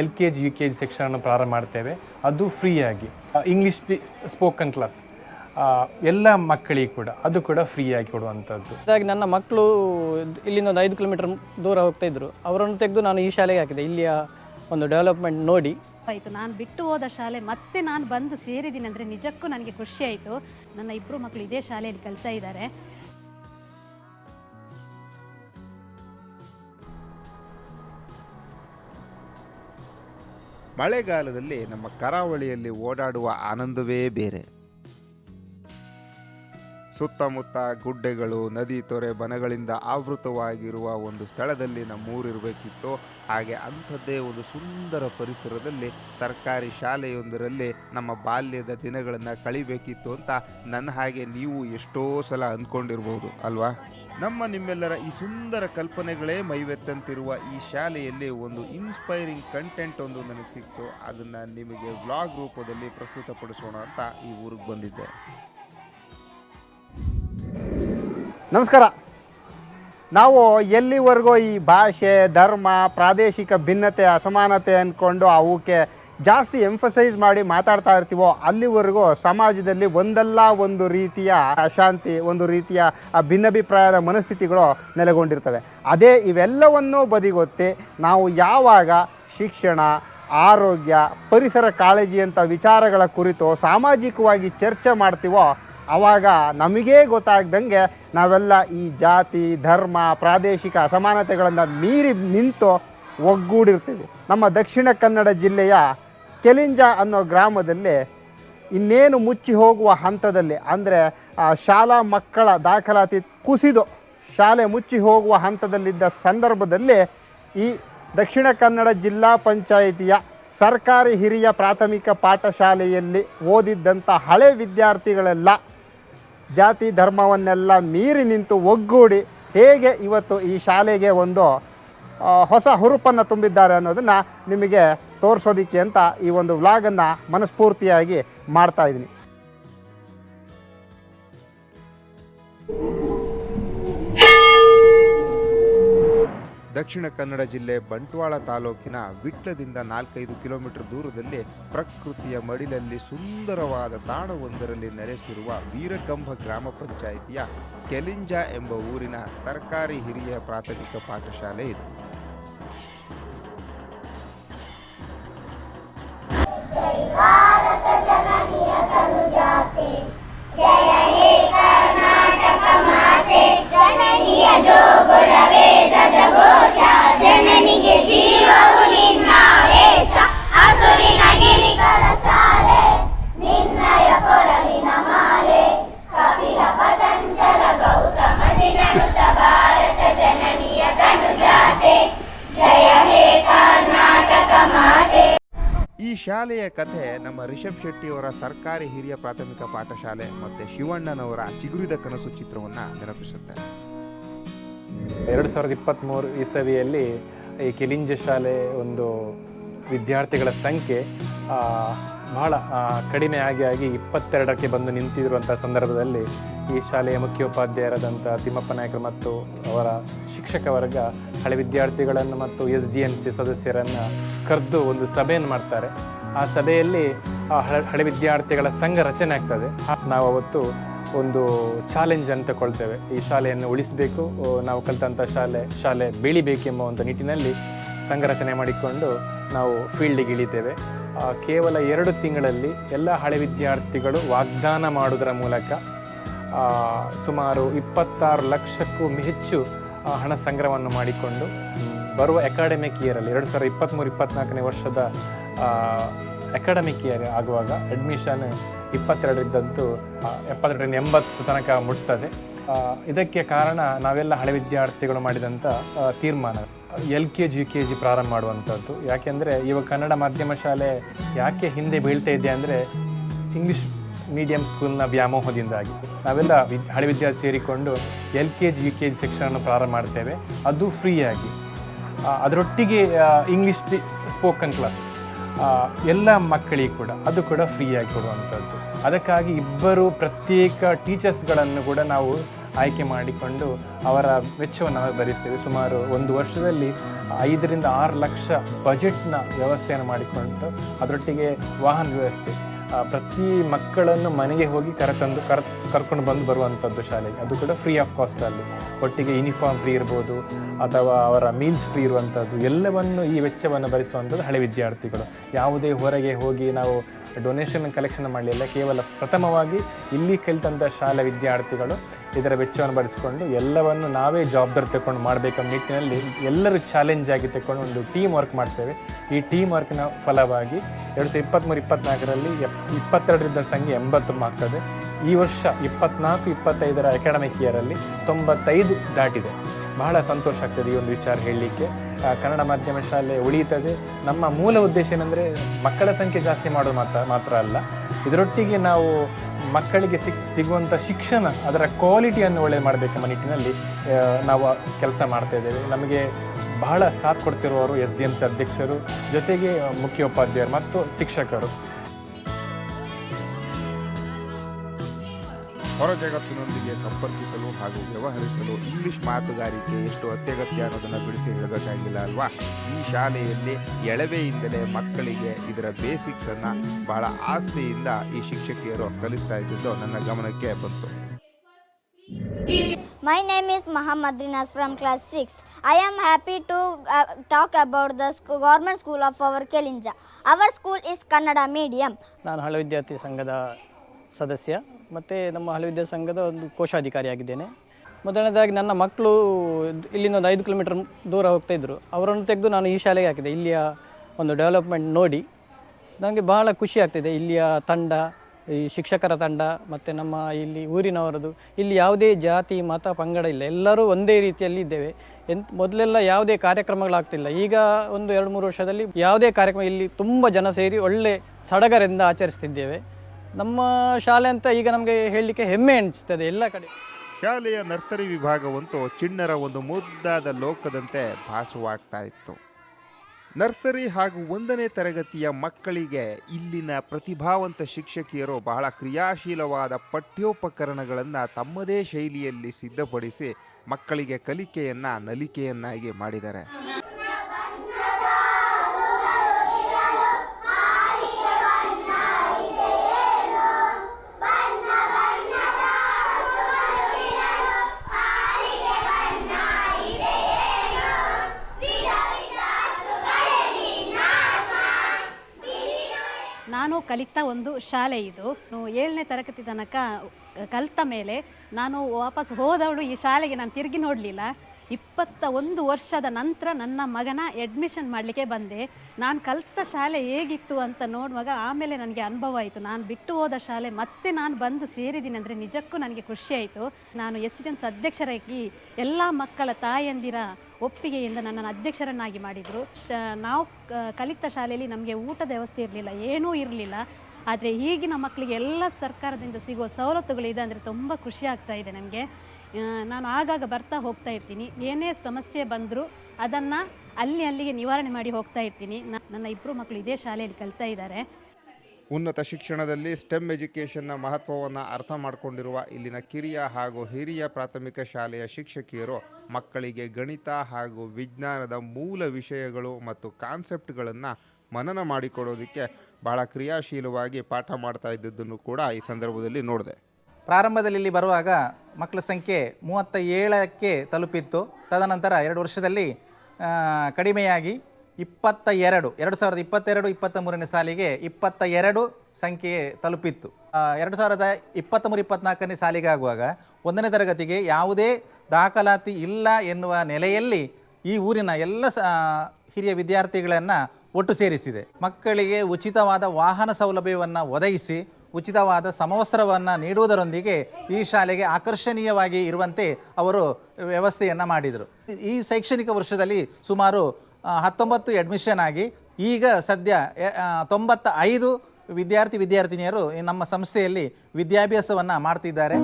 L K G U K G ಸೆಕ್ಷನನ್ನು ಪ್ರಾರಂಭ ಮಾಡ್ತೇವೆ. ಅದು ಫ್ರೀಯಾಗಿ. ಇಂಗ್ಲೀಷ್ ಸ್ಪೋಕನ್ ಕ್ಲಾಸ್ ಎಲ್ಲ ಮಕ್ಕಳಿಗೆ ಕೂಡ ಅದು ಕೂಡ ಫ್ರೀಯಾಗಿ ಕೊಡುವಂಥದ್ದು. ಹಾಗಾಗಿ ನನ್ನ ಮಕ್ಕಳು ಇಲ್ಲಿಂದ ಒಂದು ಐದು ಕಿಲೋಮೀಟರ್ ದೂರ ಹೋಗ್ತಾ ಇದ್ರು. ಅವರನ್ನು ತೆಗೆದು ನಾನು ಈ ಶಾಲೆಗೆ ಹಾಕಿದೆ. ಇಲ್ಲಿಯ ಒಂದು ಡೆವಲಪ್ಮೆಂಟ್ ನೋಡಿ. ಆಯಿತು ನಾನು ಬಿಟ್ಟು ಹೋದ ಶಾಲೆ ಮತ್ತೆ ನಾನು ಬಂದು ಸೇರಿದ್ದೀನಿ ಅಂದರೆ ನಿಜಕ್ಕೂ ನನಗೆ ಖುಷಿ ಆಯಿತು. ನನ್ನ ಇಬ್ಬರು ಮಕ್ಕಳು ಇದೇ ಶಾಲೆಯಲ್ಲಿ ಕಲಿತಾ ಇದ್ದಾರೆ. ಮಳೆಗಾಲದಲ್ಲಿ ನಮ್ಮ ಕರಾವಳಿಯಲ್ಲಿ ಓಡಾಡುವ ಆನಂದವೇ ಬೇರೆ. ಸುತ್ತಮುತ್ತ ಗುಡ್ಡೆಗಳು, ನದಿ ತೊರೆ, ಬನಗಳಿಂದ ಆವೃತವಾಗಿರುವ ಒಂದು ಸ್ಥಳದಲ್ಲಿ ನಮ್ಮೂರಿರಬೇಕಿತ್ತು. ಹಾಗೆ ಅಂಥದ್ದೇ ಒಂದು ಸುಂದರ ಪರಿಸರದಲ್ಲಿ ಸರ್ಕಾರಿ ಶಾಲೆಯೊಂದರಲ್ಲಿ ನಮ್ಮ ಬಾಲ್ಯದ ದಿನಗಳನ್ನು ಕಳಿಬೇಕಿತ್ತು ಅಂತ ನನ್ನ ಹಾಗೆ ನೀವು ಎಷ್ಟೋ ಸಲ ಅಂದ್ಕೊಂಡಿರ್ಬೋದು, ಅಲ್ವಾ? ನಮ್ಮ ನಿಮ್ಮೆಲ್ಲರ ಈ ಸುಂದರ ಕಲ್ಪನೆಗಳೇ ಮೈವೆತ್ತಂತಿರುವ ಈ ಶಾಲೆಯಲ್ಲಿ ಒಂದು ಇನ್ಸ್ಪೈರಿಂಗ್ ಕಂಟೆಂಟ್ ಒಂದು ನನಗೆ ಸಿಕ್ತು. ಅದನ್ನು ನಿಮಗೆ ವ್ಲಾಗ್ ರೂಪದಲ್ಲಿ ಪ್ರಸ್ತುತಪಡಿಸೋಣ ಅಂತ ಈ ಊರಿಗೆ ಬಂದಿದ್ದೆ. ನಮಸ್ಕಾರ. ನಾವು ಎಲ್ಲಿವರೆಗೂ ಈ ಭಾಷೆ, ಧರ್ಮ, ಪ್ರಾದೇಶಿಕ ಭಿನ್ನತೆ, ಅಸಮಾನತೆ ಅಂದ್ಕೊಂಡು ಅವಕ್ಕೆ ಜಾಸ್ತಿ ಎಂಫಸೈಸ್ ಮಾಡಿ ಮಾತಾಡ್ತಾ ಇರ್ತೀವೋ ಅಲ್ಲಿವರೆಗೂ ಸಮಾಜದಲ್ಲಿ ಒಂದಲ್ಲ ಒಂದು ರೀತಿಯ ಅಶಾಂತಿ, ಒಂದು ರೀತಿಯ ಭಿನ್ನಾಭಿಪ್ರಾಯದ ಮನಸ್ಥಿತಿಗಳು ನೆಲೆಗೊಂಡಿರ್ತವೆ. ಅದೇ ಇವೆಲ್ಲವನ್ನೂ ಬದಿಗೊತ್ತಿ ನಾವು ಯಾವಾಗ ಶಿಕ್ಷಣ, ಆರೋಗ್ಯ, ಪರಿಸರ ಕಾಳಜಿಯಂಥ ವಿಚಾರಗಳ ಕುರಿತು ಸಾಮಾಜಿಕವಾಗಿ ಚರ್ಚೆ ಮಾಡ್ತೀವೋ ಆವಾಗ ನಮಗೇ ಗೊತ್ತಾಗ್ದಂಗೆ ನಾವೆಲ್ಲ ಈ ಜಾತಿ, ಧರ್ಮ, ಪ್ರಾದೇಶಿಕ ಅಸಮಾನತೆಗಳನ್ನು ಮೀರಿ ನಿಂತು ಒಗ್ಗೂಡಿರ್ತೀವಿ. ನಮ್ಮ ದಕ್ಷಿಣ ಕನ್ನಡ ಜಿಲ್ಲೆಯ ಕೆಲಿಂಜ ಅನ್ನೋ ಗ್ರಾಮದಲ್ಲಿ ಇನ್ನೇನು ಮುಚ್ಚಿ ಹೋಗುವ ಹಂತದಲ್ಲಿ ಅಂದರೆ ಶಾಲಾ ಮಕ್ಕಳ ದಾಖಲಾತಿ ಕುಸಿದು ಶಾಲೆ ಮುಚ್ಚಿ ಹೋಗುವ ಹಂತದಲ್ಲಿದ್ದ ಸಂದರ್ಭದಲ್ಲಿ ಈ ದಕ್ಷಿಣ ಕನ್ನಡ ಜಿಲ್ಲಾ ಪಂಚಾಯಿತಿಯ ಸರ್ಕಾರಿ ಹಿರಿಯ ಪ್ರಾಥಮಿಕ ಪಾಠಶಾಲೆಯಲ್ಲಿ ಓದಿದ್ದಂಥ ಹಳೆ ವಿದ್ಯಾರ್ಥಿಗಳೆಲ್ಲ ಜಾತಿ ಧರ್ಮವನ್ನೆಲ್ಲ ಮೀರಿ ನಿಂತು ಒಗ್ಗೂಡಿ ಹೇಗೆ ಇವತ್ತು ಈ ಶಾಲೆಗೆ ಒಂದು ಹೊಸ ಹುರುಪನ್ನು ತುಂಬಿದ್ದಾರೆ ಅನ್ನೋದನ್ನು ನಿಮಗೆ ತೋರಿಸೋದಕ್ಕೆ ಅಂತ ಈ ಒಂದು ವ್ಲಾಗನ್ನು ಮನಸ್ಫೂರ್ತಿಯಾಗಿ ಮಾಡ್ತಾ ಇದ್ದೀನಿ. ದಕ್ಷಿಣ ಕನ್ನಡ ಜಿಲ್ಲೆ ಬಂಟ್ವಾಳ ತಾಲೂಕಿನ ವಿಟ್ಲದಿಂದ ನಾಲ್ಕೈದು ಕಿಲೋಮೀಟರ್ ದೂರದಲ್ಲಿ ಪ್ರಕೃತಿಯ ಮಡಿಲಲ್ಲಿ ಸುಂದರವಾದ ತಾಣವೊಂದರಲ್ಲಿ ನೆಲೆಸಿರುವ ವೀರಕಂಬ ಗ್ರಾಮ ಪಂಚಾಯಿತಿಯ ಕೆಲಿಂಜ ಎಂಬ ಊರಿನ ಸರ್ಕಾರಿ ಹಿರಿಯ ಪ್ರಾಥಮಿಕ ಪಾಠಶಾಲೆ ಇದು. ಜನನಿಗೆ ಈ ಶಾಲೆಯ ಕಥೆ ನಮ್ಮ ರಿಷಬ್ ಶೆಟ್ಟಿಯವರ ಸರ್ಕಾರಿ ಹಿರಿಯ ಪ್ರಾಥಮಿಕ ಪಾಠಶಾಲೆ ಮತ್ತೆ ಶಿವಣ್ಣನವರ ಚಿಗುರಿದ ಕನಸು ಚಿತ್ರವನ್ನ ನೆನಪಿಸುತ್ತೆ. ಎರಡು ಸಾವಿರದ ಇಪ್ಪತ್ತ್ಮೂರು ಇಸವಿಯಲ್ಲಿ ಈ ಕಿಲಿಂಜ ಶಾಲೆ ಒಂದು ವಿದ್ಯಾರ್ಥಿಗಳ ಸಂಖ್ಯೆ ಬಹಳ ಕಡಿಮೆ ಆಗಿ ಆಗಿ ಇಪ್ಪತ್ತೆರಡಕ್ಕೆ ಬಂದು ನಿಂತಿರುವಂಥ ಸಂದರ್ಭದಲ್ಲಿ ಈ ಶಾಲೆಯ ಮುಖ್ಯೋಪಾಧ್ಯಾಯರಾದಂಥ ತಿಮ್ಮಪ್ಪ ನಾಯಕರು ಮತ್ತು ಅವರ ಶಿಕ್ಷಕ ವರ್ಗ ಹಳೆ ವಿದ್ಯಾರ್ಥಿಗಳನ್ನು ಮತ್ತು ಎಸ್ ಡಿ ಎನ್ ಸಿ ಸದಸ್ಯರನ್ನು ಕರೆದು ಒಂದು ಸಭೆಯನ್ನು ಮಾಡ್ತಾರೆ. ಆ ಸಭೆಯಲ್ಲಿ ಆ ಹಳೆ ವಿದ್ಯಾರ್ಥಿಗಳ ಸಂಘ ರಚನೆ ಆಗ್ತದೆ. ನಾವು ಅವತ್ತು ಒಂದು ಚಾಲೆಂಜ್ ಅಂತ ಕೊಳ್ತೇವೆ ಈ ಶಾಲೆಯನ್ನು ಉಳಿಸಬೇಕು, ನಾವು ಕಲಿತಂಥ ಶಾಲೆ ಶಾಲೆ ಬೆಳಿಬೇಕೆಂಬ ಒಂದು ನಿಟ್ಟಿನಲ್ಲಿ ಸಂಘ ರಚನೆ ಮಾಡಿಕೊಂಡು ನಾವು ಫೀಲ್ಡಿಗೆ ಇಳಿತೇವೆ. ಕೇವಲ ಎರಡು ತಿಂಗಳಲ್ಲಿ ಎಲ್ಲ ಹಳೆ ವಿದ್ಯಾರ್ಥಿಗಳು ವಾಗ್ದಾನ ಮಾಡುವುದರ ಮೂಲಕ ಸುಮಾರು ಇಪ್ಪತ್ತಾರು ಲಕ್ಷಕ್ಕೂ ಹೆಚ್ಚು ಹಣ ಸಂಗ್ರಹವನ್ನು ಮಾಡಿಕೊಂಡು ಬರುವ ಅಕಾಡೆಮಿಕ್ ಇಯರಲ್ಲಿ ಎರಡು ಸಾವಿರದ ಇಪ್ಪತ್ತ್ಮೂರು ಇಪ್ಪತ್ತ್ನಾಲ್ಕನೇ ವರ್ಷದ ಅಕಾಡೆಮಿಕ್ ಇಯರ್ ಆಗುವಾಗ ಅಡ್ಮಿಷನ್ ಇಪ್ಪತ್ತೆರಡರಿದ್ದಂತೂ ಆ, ಎಪ್ಪತ್ತೆರಡರಿಂದ ಎಂಬತ್ತು ತನಕ ಮುಟ್ತದೆ. ಇದಕ್ಕೆ ಕಾರಣ ನಾವೆಲ್ಲ ಹಳೆ ವಿದ್ಯಾರ್ಥಿಗಳು ಮಾಡಿದಂಥ ತೀರ್ಮಾನ. L K G, U K G ಪ್ರಾರಂಭ ಮಾಡುವಂಥದ್ದು. ಯಾಕೆಂದರೆ ಇವಾಗ ಕನ್ನಡ ಮಾಧ್ಯಮ ಶಾಲೆ ಯಾಕೆ ಹಿಂದೆ ಬೀಳ್ತಾ ಇದೆ ಅಂದರೆ ಇಂಗ್ಲೀಷ್ ಮೀಡಿಯಂ ಸ್ಕೂಲ್ನ ವ್ಯಾಮೋಹದಿಂದಾಗಿ. ನಾವೆಲ್ಲ ವಿದ್ ಹಳೆ ವಿದ್ಯಾರ್ಥಿ ಸೇರಿಕೊಂಡು L K G, U K G ಸೆಕ್ಷನನ್ನು ಪ್ರಾರಂಭ ಮಾಡ್ತೇವೆ. ಅದು ಫ್ರೀಯಾಗಿ ಅದರೊಟ್ಟಿಗೆ ಇಂಗ್ಲೀಷ್ ಸ್ಪೋಕನ್ ಕ್ಲಾಸ್ ಎಲ್ಲ ಮಕ್ಕಳಿಗೆ ಕೂಡ ಅದು ಕೂಡ ಫ್ರೀಯಾಗಿ ಕೊಡುವಂಥದ್ದು. ಅದಕ್ಕಾಗಿ ಇಬ್ಬರು ಪ್ರತ್ಯೇಕ ಟೀಚರ್ಸ್ಗಳನ್ನು ಕೂಡ ನಾವು ಆಯ್ಕೆ ಮಾಡಿಕೊಂಡು ಅವರ ವೆಚ್ಚವನ್ನು ನಾವು ಭರಿಸ್ತೇವೆ. ಸುಮಾರು ಒಂದು ವರ್ಷದಲ್ಲಿ ಐದರಿಂದ ಆರು ಲಕ್ಷ ಬಜೆಟ್ನ ವ್ಯವಸ್ಥೆಯನ್ನು ಮಾಡಿಕೊಂಡು ಅದರೊಟ್ಟಿಗೆ ವಾಹನ ವ್ಯವಸ್ಥೆ ಪ್ರತಿ ಮಕ್ಕಳನ್ನು ಮನೆಗೆ ಹೋಗಿ ಕರೆತಂದು, ಕರ್, ಕರ್ಕೊಂಡು ಬಂದು ಬರುವಂಥದ್ದು ಶಾಲೆಗೆ ಅದು ಕೂಡ ಫ್ರೀ ಆಫ್ ಕಾಸ್ಟಲ್ಲಿ ಒಟ್ಟಿಗೆ ಯೂನಿಫಾರ್ಮ್ ಫ್ರೀ ಇರ್ಬೋದು, ಅಥವಾ ಅವರ ಮೀಲ್ಸ್ ಫ್ರೀ ಇರುವಂಥದ್ದು ಎಲ್ಲವನ್ನು ಈ ವೆಚ್ಚವನ್ನು ಭರಿಸುವಂಥದ್ದು ಹಳೆ ವಿದ್ಯಾರ್ಥಿಗಳು. ಯಾವುದೇ ಹೊರಗೆ ಹೋಗಿ ನಾವು ಡೊನೇಷನ್ ಕಲೆಕ್ಷನ್ ಮಾಡಲಿಲ್ಲ. ಕೇವಲ ಪ್ರಥಮವಾಗಿ ಇಲ್ಲಿ ಕಲಿತಂಥ ಶಾಲೆ ವಿದ್ಯಾರ್ಥಿಗಳು ಇದರ ವೆಚ್ಚವನ್ನು ಬಳಸಿಕೊಂಡು ಎಲ್ಲವನ್ನು ನಾವೇ ಜವಾಬ್ದಾರಿ ತಗೊಂಡು ಮಾಡಬೇಕೆಂಬ ನಿಟ್ಟಿನಲ್ಲಿ ಎಲ್ಲರೂ ಚಾಲೆಂಜ್ ಆಗಿ ತಗೊಂಡು ಒಂದು ಟೀಮ್ ವರ್ಕ್ ಮಾಡ್ತೇವೆ. ಈ ಟೀಮ್ ವರ್ಕ್ನ ಫಲವಾಗಿ ಎರಡು ಸಾವಿರದ ಇಪ್ಪತ್ತ್ಮೂರು ಇಪ್ಪತ್ತ್ನಾಲ್ಕರಲ್ಲಿ ಎಪ್, ಇಪ್ಪತ್ತೆರಡರಿಂದ ಸಂಖ್ಯೆ ಎಂಬತ್ತು ಆಗ್ತದೆ. ಈ ವರ್ಷ ಇಪ್ಪತ್ನಾಲ್ಕು, ಇಪ್ಪತ್ತೈದರ ಅಕಾಡೆಮಿಕ್ ಇಯರಲ್ಲಿ ತೊಂಬತ್ತೈದು ದಾಟಿದೆ. ಬಹಳ ಸಂತೋಷ ಆಗ್ತದೆ ಈ ಒಂದು ವಿಚಾರ ಹೇಳಲಿಕ್ಕೆ. ಕನ್ನಡ ಮಾಧ್ಯಮ ಶಾಲೆ ಉಳಿಯುತ್ತದೆ ನಮ್ಮ ಮೂಲ ಉದ್ದೇಶ ಏನಂದರೆ ಮಕ್ಕಳ ಸಂಖ್ಯೆ ಜಾಸ್ತಿ ಮಾಡೋದು ಮಾತ್ರ ಮಾತ್ರ ಅಲ್ಲ. ಇದರೊಟ್ಟಿಗೆ ನಾವು ಮಕ್ಕಳಿಗೆ ಸಿಕ್ ಸಿಗುವಂಥ ಶಿಕ್ಷಣ, ಅದರ ಕ್ವಾಲಿಟಿಯನ್ನು ಒಳ್ಳೆ ಮಾಡಬೇಕೆಂಬ ನಿಟ್ಟಿನಲ್ಲಿ ನಾವು ಕೆಲಸ ಮಾಡ್ತಾ ಇದ್ದೇವೆ. ನಮಗೆ ಬಹಳ ಸಾಥ್ ಕೊಡ್ತಿರುವವರು ಎಸ್ ಡಿ ಎಂ ಸಿ ಅಧ್ಯಕ್ಷರು, ಜೊತೆಗೆ ಮುಖ್ಯೋಪಾಧ್ಯಾಯರು ಮತ್ತು ಶಿಕ್ಷಕರು. ಹೊರ ಜಗತ್ತಿನೊಂದಿಗೆ ಸಂಪರ್ಕಿಸಲು ಹಾಗೂ ವ್ಯವಹರಿಸಲು ಇಂಗ್ಲಿಷ್ ಮಾತುಗಾರಿಕೆ ಎಷ್ಟು ಅತ್ಯಗತ್ಯ ಅನ್ನೋದನ್ನು ಬಿಡಿಸಿ ಹೇಳಬೇಕಾಗಿಲ್ಲ ಅಲ್ವಾ ಈ ಶಾಲೆಯಲ್ಲಿ ಎಳವೆಯಿಂದಲೇ ಮಕ್ಕಳಿಗೆ ಇದರ ಬೇಸಿಕ್ಸನ್ನು ಬಹಳ ಆಸ್ತಿಯಿಂದ ಈ ಶಿಕ್ಷಕಿಯರು ಕಲಿಸ್ತಾ ಇದ್ದಿದ್ದು ನನ್ನ ಗಮನಕ್ಕೆ ಬಂತು My name is Muhammad Rinas from class 6. I am happy to uh, talk about the school, government school of our Kelinja. Our school is Kannada medium. ನಾನು ಹಳೆ ವಿದ್ಯಾರ್ಥಿ ಸಂಘದ ಸದಸ್ಯ ಮತ್ತು ನಮ್ಮ ಹಳೆ ವಿದ್ಯಾ ಸಂಘದ ಒಂದು ಕೋಶಾಧಿಕಾರಿಯಾಗಿದ್ದೇನೆ. ಮೊದಲನೇದಾಗಿ ನನ್ನ ಮಕ್ಕಳು ಇಲ್ಲಿಂದ ಒಂದು ಐದು ಕಿಲೋಮೀಟರ್ ದೂರ ಹೋಗ್ತಾ ಇದ್ದರು ಅವರನ್ನು ತೆಗೆದು ನಾನು ಈ ಶಾಲೆಗೆ ಹಾಕಿದೆ. ಇಲ್ಲಿಯ ಒಂದು ಡೆವಲಪ್ಮೆಂಟ್ ನೋಡಿ. ನನಗೆ ಬಹಳ ಖುಷಿ ಆಗ್ತಿದೆ. ಇಲ್ಲಿಯ ತಂಡ, ಈ ಶಿಕ್ಷಕರ ತಂಡ, ಮತ್ತು ನಮ್ಮ ಇಲ್ಲಿ ಊರಿನವರದು. ಇಲ್ಲಿ ಯಾವುದೇ ಜಾತಿ, ಮತ, ಪಂಗಡ ಇಲ್ಲ. ಎಲ್ಲರೂ ಒಂದೇ ರೀತಿಯಲ್ಲಿ ಇದ್ದೇವೆ. ಎಂತ, ಮೊದಲೆಲ್ಲ ಯಾವುದೇ ಕಾರ್ಯಕ್ರಮಗಳಾಗ್ತಿಲ್ಲ. ಈಗ ಒಂದು ಎರಡು ಮೂರು ವರ್ಷದಲ್ಲಿ ಯಾವುದೇ ಕಾರ್ಯಕ್ರಮ ಇಲ್ಲಿ ತುಂಬ ಜನ ಸೇರಿ ಒಳ್ಳೆ ಸಡಗರದಿಂದ ಆಚರಿಸ್ತಿದ್ದೇವೆ. ನಮ್ಮ ಶಾಲೆ ಅಂತ ಈಗ ನಮಗೆ ಹೇಳಲಿಕ್ಕೆ ಹೆಮ್ಮೆ ಅನಿಸ್ತದೆ ಎಲ್ಲ ಕಡೆ. ಶಾಲೆಯ ನರ್ಸರಿ ವಿಭಾಗವಂತೂ ಚಿಣ್ಣರ ಒಂದು ಮುದ್ದಾದ ಲೋಕದಂತೆ ಭಾಸವಾಗ್ತಾ ಇತ್ತು. ನರ್ಸರಿ ಹಾಗೂ ಒಂದನೇ ತರಗತಿಯ ಮಕ್ಕಳಿಗೆ ಇಲ್ಲಿನ ಪ್ರತಿಭಾವಂತ ಶಿಕ್ಷಕಿಯರು ಬಹಳ ಕ್ರಿಯಾಶೀಲವಾದ ಪಠ್ಯೋಪಕರಣಗಳನ್ನು ತಮ್ಮದೇ ಶೈಲಿಯಲ್ಲಿ ಸಿದ್ಧಪಡಿಸಿ ಮಕ್ಕಳಿಗೆ ಕಲಿಕೆಯನ್ನು, ನಲಿಕೆಯನ್ನಾಗಿ ಮಾಡಿದ್ದಾರೆ. ನಾನು ಕಲಿತ ಒಂದು ಶಾಲೆ ಇದು. ಏಳನೇ ತರಗತಿ ತನಕ ಕಲಿತ ಮೇಲೆ ನಾನು ವಾಪಸ್ ಹೋದವಳು ಈ ಶಾಲೆಗೆ ನಾನು ತಿರುಗಿ ನೋಡಲಿಲ್ಲ. ಇಪ್ಪತ್ತ ಒಂದು ವರ್ಷದ ನಂತರ ನನ್ನ ಮಗನ ಅಡ್ಮಿಷನ್ ಮಾಡಲಿಕ್ಕೆ ಬಂದೆ. ನಾನು ಕಲಿತ ಶಾಲೆ ಹೇಗಿತ್ತು ಅಂತ ನೋಡುವಾಗ ಆಮೇಲೆ ನನಗೆ ಅನುಭವ ಆಯಿತು. ನಾನು ಬಿಟ್ಟು ಹೋದ ಶಾಲೆ ಮತ್ತೆ ನಾನು ಬಂದು ಸೇರಿದ್ದೀನಿ ಅಂದರೆ ನಿಜಕ್ಕೂ ನನಗೆ ಖುಷಿಯಾಯಿತು ನಾನು ಎಸ್ ಡಿ ಎಮ್ಸ್ ಅಧ್ಯಕ್ಷರಾಗಿ ಎಲ್ಲ ಮಕ್ಕಳ ತಾಯಂದಿರ ಒಪ್ಪಿಗೆಯಿಂದ ನನ್ನನ್ನು ಅಧ್ಯಕ್ಷರನ್ನಾಗಿ ಮಾಡಿದರು. ನಾವು ಕಲಿತ ಶಾಲೆಯಲ್ಲಿ ನಮಗೆ ಊಟದ ವ್ಯವಸ್ಥೆ ಇರಲಿಲ್ಲ, ಏನೂ ಇರಲಿಲ್ಲ. ಆದರೆ ಈಗಿನ ಮಕ್ಕಳಿಗೆ ಎಲ್ಲ ಸರ್ಕಾರದಿಂದ ಸಿಗುವ ಸವಲತ್ತುಗಳಿದೆ ಅಂದರೆ ತುಂಬ ಖುಷಿ ಆಗ್ತಾ ಇದೆ ನನಗೆ ನಾನು ಆಗಾಗ ಬರ್ತಾ ಹೋಗ್ತಾ ಇರ್ತೀನಿ. ಏನೇ ಸಮಸ್ಯೆ ಬಂದರೂ ಅದನ್ನು ಅಲ್ಲಿ ಅಲ್ಲಿಗೆ ನಿವಾರಣೆ ಮಾಡಿ ಹೋಗ್ತಾ ಇರ್ತೀನಿ. ನನ್ನ ಇಬ್ಬರು ಮಕ್ಕಳು ಇದೇ ಶಾಲೆಯಲ್ಲಿ ಕಲಿತಾ ಇದ್ದಾರೆ. ಉನ್ನತ ಶಿಕ್ಷಣದಲ್ಲಿ ಸ್ಟೆಮ್ ಎಜುಕೇಷನ್ನ ಮಹತ್ವವನ್ನು ಅರ್ಥ ಮಾಡಿಕೊಂಡಿರುವ ಇಲ್ಲಿನ ಕಿರಿಯ ಹಾಗೂ ಹಿರಿಯ ಪ್ರಾಥಮಿಕ ಶಾಲೆಯ ಶಿಕ್ಷಕಿಯರು ಮಕ್ಕಳಿಗೆ ಗಣಿತ ಹಾಗೂ ವಿಜ್ಞಾನದ ಮೂಲ ವಿಷಯಗಳು ಮತ್ತು ಕಾನ್ಸೆಪ್ಟ್ಗಳನ್ನು ಮನನ ಮಾಡಿಕೊಡೋದಕ್ಕೆ ಬಹಳ ಕ್ರಿಯಾಶೀಲವಾಗಿ ಪಾಠ ಮಾಡ್ತಾ ಇದ್ದದ್ದನ್ನು ಕೂಡ ಈ ಸಂದರ್ಭದಲ್ಲಿ ನೋಡಿದೆ. ಪ್ರಾರಂಭದಲ್ಲಿ ಇಲ್ಲಿ ಬರುವಾಗ ಮಕ್ಕಳ ಸಂಖ್ಯೆ ಮೂವತ್ತ ಏಳಕ್ಕೆ ತಲುಪಿತ್ತು. ತದನಂತರ ಎರಡು ವರ್ಷದಲ್ಲಿ ಕಡಿಮೆಯಾಗಿ ಇಪ್ಪತ್ತ ಎರಡು ಎರಡು ಸಾವಿರದ ಇಪ್ಪತ್ತೆರಡು ಇಪ್ಪತ್ತ ಮೂರನೇ ಸಾಲಿಗೆ ಇಪ್ಪತ್ತ ಎರಡು ಸಂಖ್ಯೆ ತಲುಪಿತ್ತು. ಎರಡು ಸಾವಿರದ ಇಪ್ಪತ್ತ ಮೂರು ಇಪ್ಪತ್ನಾಲ್ಕನೇ ಸಾಲಿಗೆ ಆಗುವಾಗ ಒಂದನೇ ತರಗತಿಗೆ ಯಾವುದೇ ದಾಖಲಾತಿ ಇಲ್ಲ ಎನ್ನುವ ನೆಲೆಯಲ್ಲಿ ಈ ಊರಿನ ಎಲ್ಲ ಹಿರಿಯ ವಿದ್ಯಾರ್ಥಿಗಳನ್ನು ಒಟ್ಟು ಸೇರಿಸಿದೆ. ಮಕ್ಕಳಿಗೆ ಉಚಿತವಾದ ವಾಹನ ಸೌಲಭ್ಯವನ್ನು ಒದಗಿಸಿ, ಉಚಿತವಾದ ಸಮವಸ್ತ್ರವನ್ನು ನೀಡುವುದರೊಂದಿಗೆ ಈ ಶಾಲೆಗೆ ಆಕರ್ಷಣೀಯವಾಗಿ ಇರುವಂತೆ ಅವರು ವ್ಯವಸ್ಥೆಯನ್ನು ಮಾಡಿದರು. ಈ ಶೈಕ್ಷಣಿಕ ವರ್ಷದಲ್ಲಿ ಸುಮಾರು ಹತ್ತೊಂಬತ್ತು ಅಡ್ಮಿಷನ್ ಆಗಿ ಈಗ ಸದ್ಯ ತೊಂಬತ್ತ ಐದು ವಿದ್ಯಾರ್ಥಿ ವಿದ್ಯಾರ್ಥಿನಿಯರು ನಮ್ಮ ಸಂಸ್ಥೆಯಲ್ಲಿ ವಿದ್ಯಾಭ್ಯಾಸವನ್ನು ಮಾಡ್ತಿದ್ದಾರೆ.